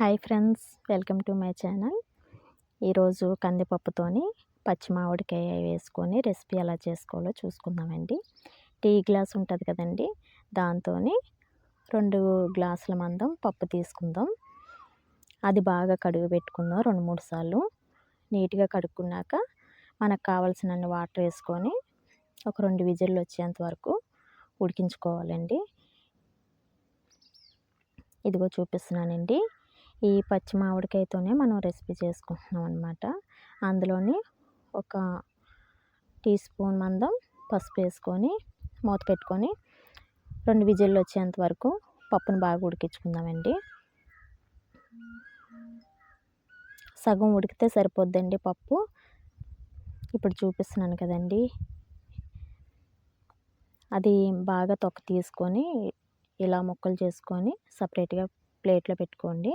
Hi friends welcome to my channel. ఈరోజు కందిపప్పుతోని పచ్చి మామిడికాయ వేసుకొని రెసిపీ ఎలా చేసుకోవాలో చూసుకుందామండి. టీ గ్లాస్ ఉంటుంది కదండి దాంతో రెండు గ్లాసుల మందం పప్పు తీసుకుందాం. అది బాగా కడుగు పెట్టుకుందాం రెండు మూడు సార్లు. నీట్గా కడుక్కున్నాక మనకు కావాల్సిన వాటర్ వేసుకొని ఒక రెండు విజిల్లు వచ్చేంత వరకు ఉడికించుకోవాలండి. ఇదిగో చూపిస్తున్నానండి. ఈ పచ్చి మామిడికాయతోనే మనం రెసిపీ చేసుకుంటున్నాం అనమాట అందులోని ఒక టీ స్పూన్ మందం పసుపు వేసుకొని మూత పెట్టుకొని రెండు విజిల్లు వచ్చేంత వరకు పప్పును బాగా ఉడికించుకుందామండి. సగం ఉడికితే సరిపోద్దండి పప్పు. ఇప్పుడు చూపిస్తున్నాను కదండి. అది బాగా తొక్క తీసుకొని ఇలా ముక్కలు చేసుకొని సపరేట్గా ప్లేట్లో పెట్టుకోండి.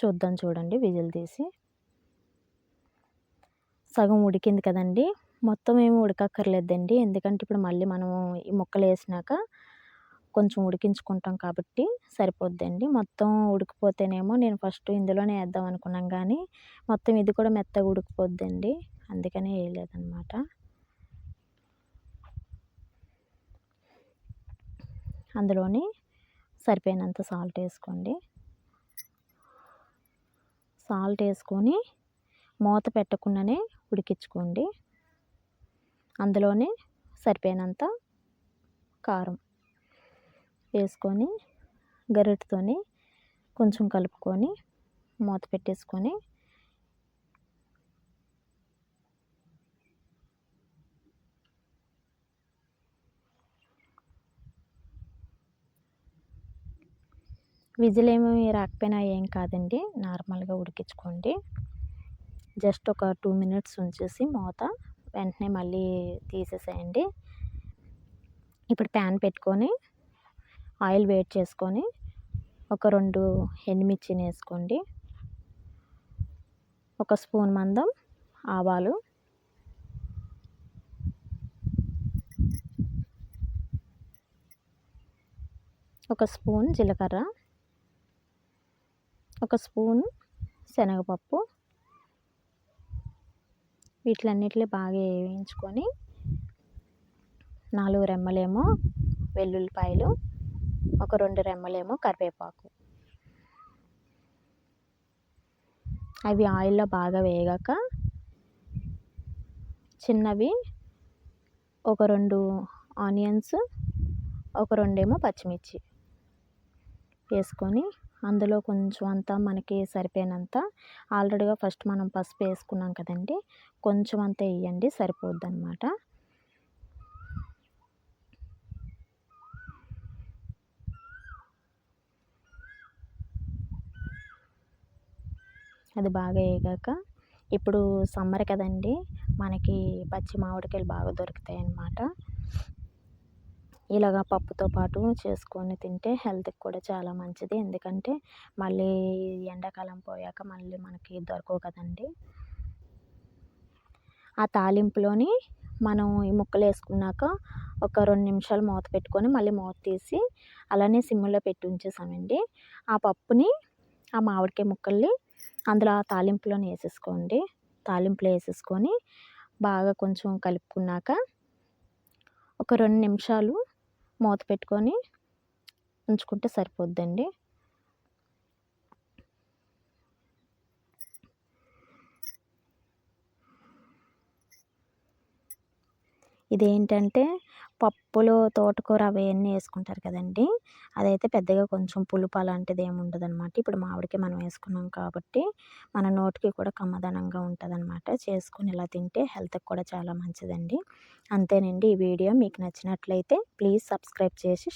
చూద్దాం చూడండి విజిల్ తీసి. సగం ఉడికింది కదండి. మొత్తం ఏమి ఉడకక్కర్లేదండి. ఎందుకంటే ఇప్పుడు మళ్ళీ మనం ఈ ముక్కలు వేసినాక కొంచెం ఉడికించుకుంటాం కాబట్టి సరిపోద్దండి. మొత్తం ఉడికిపోతేనేమో నేను ఫస్ట్ ఇందులోనే వేద్దాం అనుకున్నాం కానీ మొత్తం ఇది కూడా మెత్తగా ఉడికిపోద్దండి. అందుకనే వేయలేదన్నమాట. అందులోని సరిపోయినంత సాల్ట్ వేసుకోండి. సాల్ట్ వేసుకొని మూత పెట్టకుండానే ఉడికించుకోండి. అందులోనే సరిపోయినంత కారం వేసుకొని గరిటతోని కొంచెం కలుపుకొని మూత పెట్టేసుకొని విజిల్ ఏమీ రాకపోయినా ఏం కాదండి. నార్మల్గా ఉడికించుకోండి. జస్ట్ ఒక టూ మినిట్స్ ఉంచేసి మూత వెంటనే మళ్ళీ తీసేసేయండి. ఇప్పుడు ప్యాన్ పెట్టుకొని ఆయిల్ వేడి చేసుకొని ఒక రెండు ఎండుమిర్చిని వేసుకోండి. ఒక స్పూన్ మందం ఆవాలు. ఒక స్పూన్ జీలకర్ర. ఒక స్పూను శనగపప్పు. వీటిలన్నిటిని బాగా వేయించుకొని నాలుగు రెమ్మలేమో వెల్లుల్లిపాయలు ఒక రెండు రెమ్మలేమో కరివేపాకు. అవి ఆయిల్లో బాగా వేగాక చిన్నవి ఒక రెండు ఆనియన్స్ ఒక రెండేమో పచ్చిమిర్చి వేసుకొని అందులో కొంచెం అంతా మనకి సరిపోయినంత ఆల్రెడీగా ఫస్ట్ మనం పసుపు వేసుకున్నాం కదండి కొంచెం అంతా వేయండి సరిపోద్ది అనమాట అది బాగా వేగాక ఇప్పుడు సమ్మర్ కదండి మనకి పచ్చి మామిడికాయలు బాగా దొరుకుతాయి అన్నమాట ఇలాగ పప్పుతో పాటు చేసుకొని తింటే హెల్త్కి కూడా చాలా మంచిది. ఎందుకంటే మళ్ళీ ఎండాకాలం పోయాక మళ్ళీ మనకి దొరకవు కదండి. ఆ తాలింపులోని మనం ఈ ముక్కలు వేసుకున్నాక ఒక రెండు నిమిషాలు మూత పెట్టుకొని మళ్ళీ మూత తీసి అలానే సిమ్లో పెట్టి ఉంచేసామండి. ఆ పప్పుని ఆ మామిడికాయ ముక్కల్ని అందులో ఆ తాలింపులోనే వేసేసుకోండి. తాలింపులో వేసేసుకొని బాగా కొంచెం కలుపుకున్నాక ఒక రెండు నిమిషాలు మూత పెట్టుకొని ఉంచుకుంటే సరిపోద్దండి. ఇదేంటంటే పప్పులు తోటకూర అవన్నీ వేసుకుంటారు కదండి. అదైతే పెద్దగా కొంచెం పులుపు అలాంటిది ఏమి ఉండదు అనమాట ఇప్పుడు మామిడికి మనం వేసుకున్నాం కాబట్టి మన నోటికి కూడా కమ్మదనంగా ఉంటుంది అనమాట చేసుకుని ఇలా తింటే హెల్త్కి కూడా చాలా మంచిదండి. అంతేనండి ఈ వీడియో. మీకు నచ్చినట్లయితే ప్లీజ్ సబ్స్క్రైబ్ చేసి